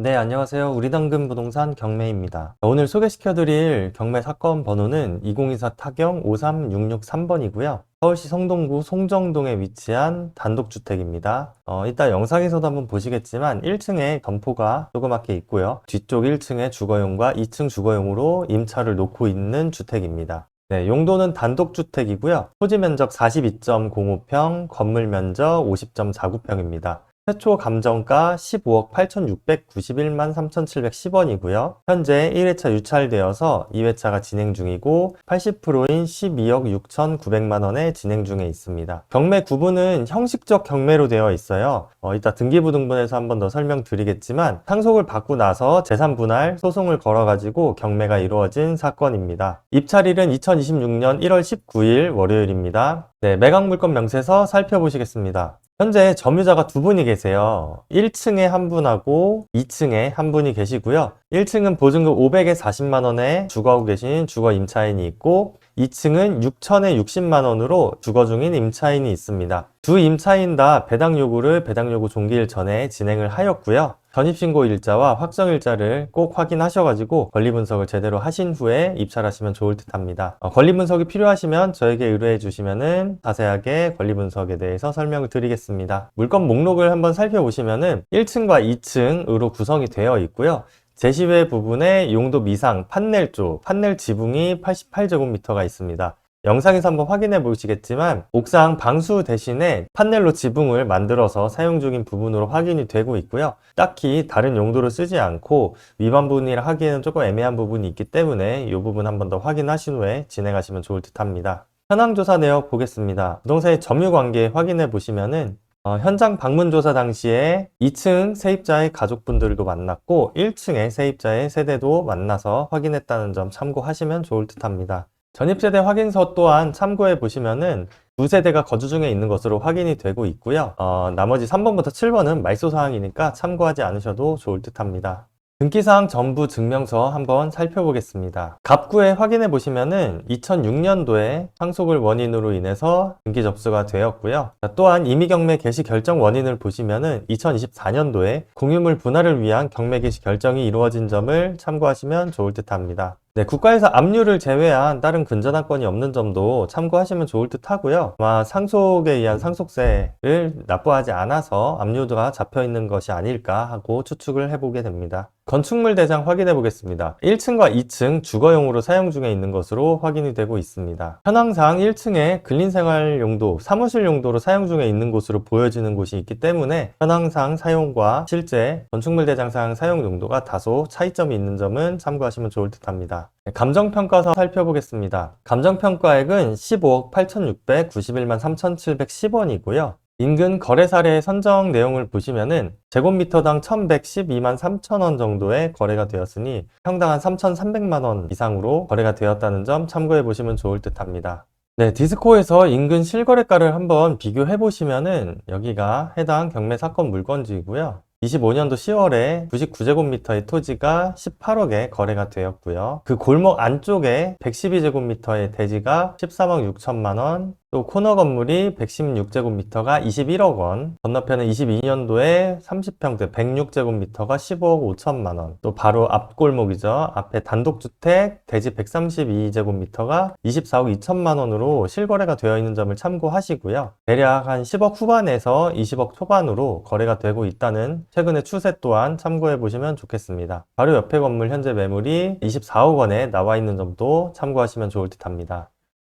네, 안녕하세요. 우리당근 부동산 경매입니다. 오늘 소개시켜드릴 경매 사건 번호는 2024 타경 53663번이고요. 서울시 성동구 송정동에 위치한 단독주택입니다. 어, 이따 영상에서도 한번 보시겠지만 1층에 점포가 조그맣게 있고요. 뒤쪽 1층에 주거용과 2층 주거용으로 임차를 놓고 있는 주택입니다. 네, 용도는 단독주택이고요. 토지 면적 42.05평, 건물 면적 50.49평입니다. 최초 감정가 15억 8,691만 3,710원이고요. 현재 1회차 유찰되어서 2회차가 진행 중이고 80%인 12억 6,900만 원에 진행 중에 있습니다. 경매 구분은 형식적 경매로 되어 있어요. 어, 이따 등기부등본에서 한 번 더 설명드리겠지만 상속을 받고 나서 재산 분할 소송을 걸어가지고 경매가 이루어진 사건입니다. 입찰일은 2026년 1월 19일 월요일입니다. 네, 매각 물건 명세서 살펴보시겠습니다. 현재 점유자가 두 분이 계세요. 1층에 한 분하고 2층에 한 분이 계시고요. 1층은 보증금 500에 40만 원에 주거하고 계신 주거 임차인이 있고 2층은 6천에 60만 원으로 주거 중인 임차인이 있습니다. 두 임차인 다 배당 요구를 배당 요구 종기일 전에 진행을 하였고요. 전입신고 일자와 확정 일자를 꼭 확인하셔가지고 권리 분석을 제대로 하신 후에 입찰하시면 좋을 듯 합니다. 어, 권리 분석이 필요하시면 저에게 의뢰해 주시면은 자세하게 권리 분석에 대해서 설명을 드리겠습니다. 물건 목록을 한번 살펴보시면은 1층과 2층으로 구성이 되어 있고요. 제시외 부분에 용도 미상 판넬 쪽, 판넬 지붕이 88제곱미터가 있습니다. 영상에서 한번 확인해 보시겠지만 옥상 방수 대신에 판넬로 지붕을 만들어서 사용 중인 부분으로 확인이 되고 있고요. 딱히 다른 용도로 쓰지 않고 위반 부분이라 하기에는 조금 애매한 부분이 있기 때문에 이 부분 한번 더 확인하신 후에 진행하시면 좋을 듯 합니다. 현황 조사 내역 보겠습니다. 부동산의 점유 관계 확인해 보시면은 어, 현장 방문 조사 당시에 2층 세입자의 가족분들도 만났고 1층의 세입자의 세대도 만나서 확인했다는 점 참고하시면 좋을 듯 합니다. 전입세대 확인서 또한 참고해 보시면은 두 세대가 거주 중에 있는 것으로 확인이 되고 있고요. 어, 나머지 3번부터 7번은 말소 사항이니까 참고하지 않으셔도 좋을 듯 합니다. 등기사항 전부 증명서 한번 살펴보겠습니다. 갑구에 확인해 보시면은 2006년도에 상속을 원인으로 인해서 등기 접수가 되었고요. 자, 또한 임의 경매 개시 결정 원인을 보시면은 2024년도에 공유물 분할을 위한 경매 개시 결정이 이루어진 점을 참고하시면 좋을 듯 합니다. 네, 국가에서 압류를 제외한 다른 근저당권이 없는 점도 참고하시면 좋을 듯 하고요. 아마 상속에 의한 상속세를 납부하지 않아서 압류가 잡혀 있는 것이 아닐까 하고 추측을 해보게 됩니다. 건축물 대장 확인해 보겠습니다. 1층과 2층 주거용으로 사용 중에 있는 것으로 확인이 되고 있습니다. 현황상 1층에 근린생활 용도, 사무실 용도로 사용 중에 있는 곳으로 보여지는 곳이 있기 때문에 현황상 사용과 실제 건축물 대장상 사용 용도가 다소 차이점이 있는 점은 참고하시면 좋을 듯 합니다. 네, 감정평가서 살펴보겠습니다. 감정평가액은 15억 8,691만 3,710원이고요. 인근 거래 사례 선정 내용을 보시면은 제곱미터당 1,112만 3천 원 정도의 거래가 되었으니 평당 한 3,300만 원 이상으로 거래가 되었다는 점 참고해 보시면 좋을 듯 합니다. 네, 디스코에서 인근 실거래가를 한번 비교해 보시면은 여기가 해당 경매 사건 물건지이고요. 25년도 10월에 99제곱미터의 토지가 18억에 거래가 되었고요. 그 골목 안쪽에 112제곱미터의 대지가 13억 6천만 원, 또 코너 건물이 116제곱미터가 21억 원, 건너편은 22년도에 30평대 106제곱미터가 15억 5천만 원, 또 바로 앞 골목이죠. 앞에 단독주택 대지 132제곱미터가 24억 2천만 원으로 실거래가 되어 있는 점을 참고하시고요. 대략 한 10억 후반에서 20억 초반으로 거래가 되고 있다는 최근의 추세 또한 참고해 보시면 좋겠습니다. 바로 옆에 건물 현재 매물이 24억 원에 나와 있는 점도 참고하시면 좋을 듯 합니다.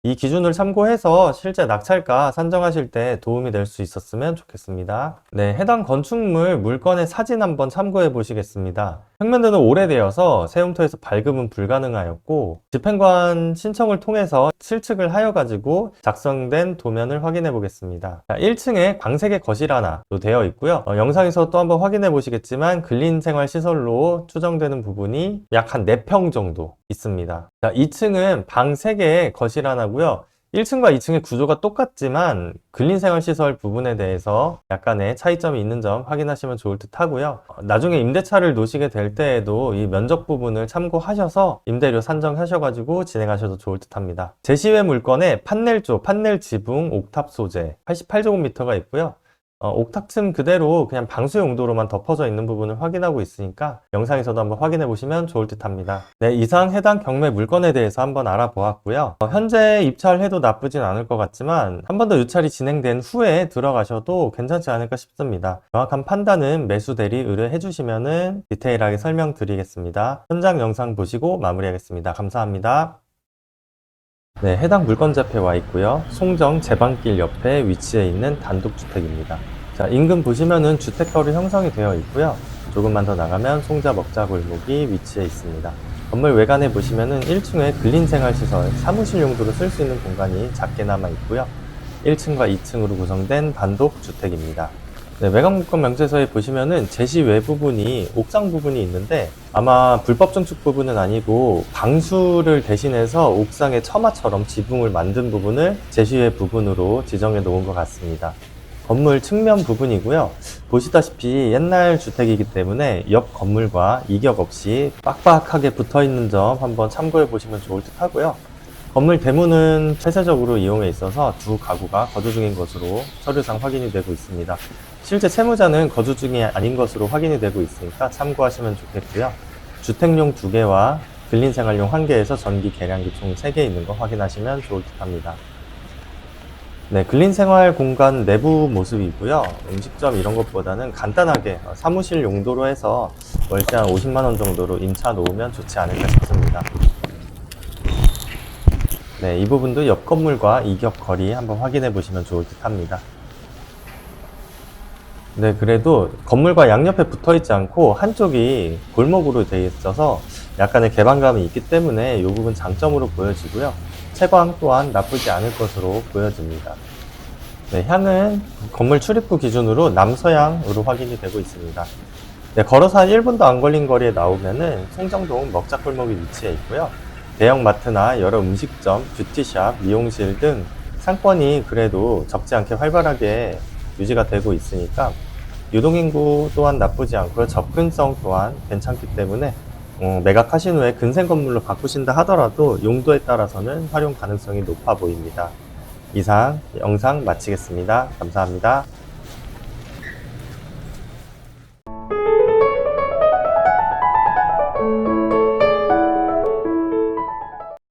이 기준을 참고해서 실제 낙찰가 산정하실 때 도움이 될 수 있었으면 좋겠습니다. 네, 해당 건축물 물건의 사진 한번 참고해 보시겠습니다. 평면도는 오래되어서 세움터에서 발급은 불가능하였고 집행관 신청을 통해서 실측을 하여 가지고 작성된 도면을 확인해 보겠습니다. 1층에 광색의 거실 하나 또 되어 있고요. 어, 영상에서 또 한번 확인해 보시겠지만 근린생활 시설로 추정되는 부분이 약 한 4평 정도 있습니다. 자, 2층은 방 3개의 거실 하나 고요. 1층과 2층의 구조가 똑같지만 근린생활시설 부분에 대해서 약간의 차이점이 있는 점 확인하시면 좋을 듯 하고요. 어, 나중에 임대차를 놓으시게 될 때에도 이 면적 부분을 참고하셔서 임대료 산정하셔가지고 진행하셔도 좋을 듯 합니다. 제시외 물건에 판넬조, 판넬 지붕, 옥탑 소재 88제곱미터가 있고요. 어, 옥탑층 그대로 그냥 방수 용도로만 덮어져 있는 부분을 확인하고 있으니까 영상에서도 한번 확인해 보시면 좋을 듯 합니다. 네, 이상 해당 경매 물건에 대해서 한번 알아보았고요. 어, 현재 입찰해도 나쁘진 않을 것 같지만 한 번 더 유찰이 진행된 후에 들어가셔도 괜찮지 않을까 싶습니다. 정확한 판단은 매수 대리 의뢰해 주시면은 디테일하게 설명드리겠습니다. 현장 영상 보시고 마무리하겠습니다. 감사합니다. 네, 해당 앞에 와 있고요. 송정 제방길 옆에 위치해 있는 단독주택입니다. 자, 인근 보시면은 주택가로 형성이 되어 있고요. 조금만 더 나가면 송자 먹자 골목이 위치해 있습니다. 건물 외관에 보시면은 1층에 근린생활시설, 사무실 용도로 쓸 수 있는 공간이 작게 남아 있고요. 1층과 2층으로 구성된 단독 주택입니다. 네, 외곽 물건 명세서에 보시면은 제시 외 부분이 옥상 부분이 있는데 아마 불법 증축 부분은 아니고 방수를 대신해서 옥상의 처마처럼 지붕을 만든 부분을 제시 외 부분으로 지정해 놓은 것 같습니다. 건물 측면 부분이고요. 보시다시피 옛날 주택이기 때문에 옆 건물과 이격 없이 빡빡하게 붙어 있는 점 한번 참고해 보시면 좋을 듯 하고요. 건물 대문은 폐쇄적으로 이용해 있어서 두 가구가 거주 중인 것으로 서류상 확인이 되고 있습니다. 실제 채무자는 거주 중이 아닌 것으로 확인이 되고 있으니까 참고하시면 좋겠고요. 주택용 두개와 근린생활용 한개에서 전기 계량기 총 세 개 있는 거 확인하시면 좋을 듯 합니다. 네, 근린생활 공간 내부 모습이고요. 음식점 이런 것보다는 간단하게 어, 사무실 용도로 해서 월세 한 50만 원 정도로 임차 놓으면 좋지 않을까 싶습니다. 네, 이 부분도 옆 건물과 이격 거리 한번 확인해 보시면 좋을 듯 합니다. 네, 그래도 건물과 양옆에 붙어 있지 않고 한쪽이 골목으로 되어 있어서 약간의 개방감이 있기 때문에 이 부분 장점으로 보여지고요. 채광 또한 나쁘지 않을 것으로 보여집니다. 네, 향은 건물 출입구 기준으로 남서향으로 확인이 되고 있습니다. 네, 걸어서 한 1분도 안 걸린 거리에 나오면은 송정동 먹자골목이 위치해 있고요. 대형 마트나 여러 음식점, 뷰티샵, 미용실 등 상권이 그래도 적지 않게 활발하게 유지가 되고 있으니까 유동인구 또한 나쁘지 않고요. 접근성 또한 괜찮기 때문에 어, 매각하신 후에 근생 건물로 바꾸신다 하더라도 용도에 따라서는 활용 가능성이 높아 보입니다. 이상 영상 마치겠습니다. 감사합니다.